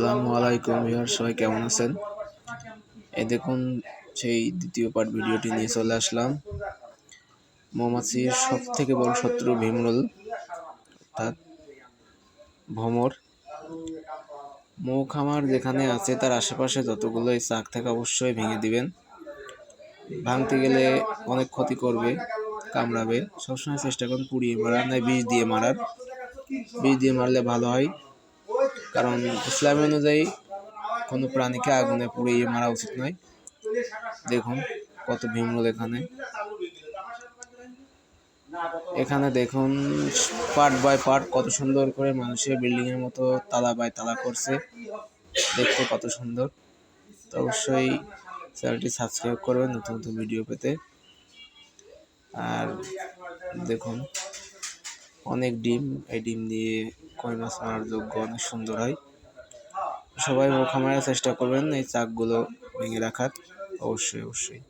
আসসালামু আলাইকুম ভিউয়ার সবাই কেমন আছেন? এই দেখুন, সেই দ্বিতীয় পার্ট ভিডিওটি নিয়ে চলে আসলাম। মৌমাছির সব থেকে বড় শত্রু ভীমরুল, অর্থাৎ ভ্রমর মৌ খামার যেখানে আছে, তার আশেপাশে যতগুলো এই চাক থাকে, অবশ্যই ভেঙে দিবেন। ভাঙতে গেলে অনেক ক্ষতি করবে, কামড়াবে। সবসময় চেষ্টা করুন পুড়িয়ে মারার নয় বিষ দিয়ে মারার। বিষ দিয়ে মারলে ভালো হয়। কারণ ইসলাম অনুযায়ী কোনো প্রাণীকে আগুনে পুড়িয়ে মারা উচিত নয়। দেখুন কত ভীমরুল এখানে। এখানে দেখুন পার্ট বাই পার্ট কত সুন্দর করে মানুষের বিল্ডিং এর মতো তালা বাই তালা করছে। দেখতে কত সুন্দর। তো অবশ্যই চ্যানেলটি সাবস্ক্রাইব করবেন নতুন নতুন ভিডিও পেতে। আর দেখুন অনেক ডিম, এই ডিম দিয়ে কই মাছ মারার যোগ্য অনেক সুন্দর হয়। সবাই ও মারার চেষ্টা করবেন, এই চাকগুলো ভেঙে রাখার। অবশ্যই অবশ্যই।